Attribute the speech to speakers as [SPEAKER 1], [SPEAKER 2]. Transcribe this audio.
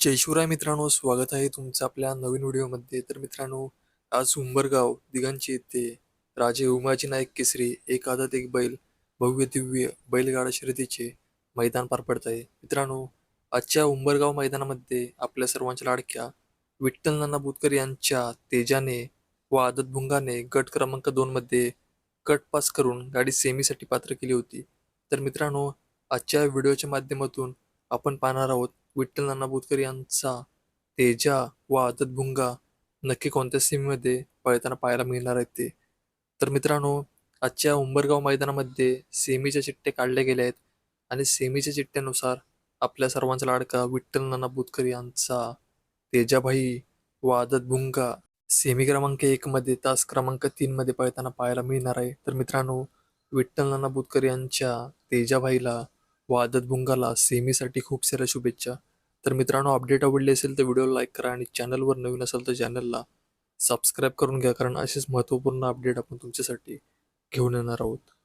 [SPEAKER 1] जय शिवराय मित्रांनो स्वागत आहे तुमचं आपल्या नवीन व्हिडिओमध्ये. तर मित्रांनो आज उंबरगाव दिगंची येथे राजे उमाजी नाईक केसरी एक आदत एक बैल भव्य दिव्य बैलगाडा शर्यतीचे मैदान पार पडत आहे. मित्रांनो आजच्या उंबरगाव मैदानामध्ये आपल्या सर्वांच्या लाडक्या विठ्ठल नाना बुतकर यांच्या तेजाने व आदत भुंगाने गट क्रमांक दोनमध्ये कट पास करून गाडी सेमीसाठी पात्र केली होती. तर मित्रांनो आजच्या व्हिडिओच्या माध्यमातून आपण पाहणार आहोत विठ्ठल नाना बोतकर यांचा तेजा व आदत भुंगा नक्की कोणत्या सीमेमध्ये पळताना पाहायला मिळणार आहे ते? तर मित्रांनो आजच्या उंबरगाव मैदानामध्ये सेमीच्या चिठ्ठ्या काढल्या गेल्या आहेत आणि सेमीच्या चिठ्ठ्यानुसार आपल्या सर्वांचा लाडका विठ्ठल नाना बोतकर यांचा तेजाभाई व आदत भुंगा सेमी क्रमांक एकमध्ये तास क्रमांक तीनमध्ये पळताना पाहायला मिळणार आहे. तर मित्रांनो विठ्ठल नाना बुतकर यांच्या तेजाभाईला व आदत भुंगाला सेमीसाठी खूप साऱ्या शुभेच्छा. तर मित्रांनो अपडेट आवडली असेल तर व्हिडिओला लाईक करा आणि चॅनलवर नवीन असेल तर चॅनलला सबस्क्राईब करून घ्या कारण असेच महत्त्वपूर्ण अपडेट आपण तुमच्यासाठी घेऊन येणार आहोत.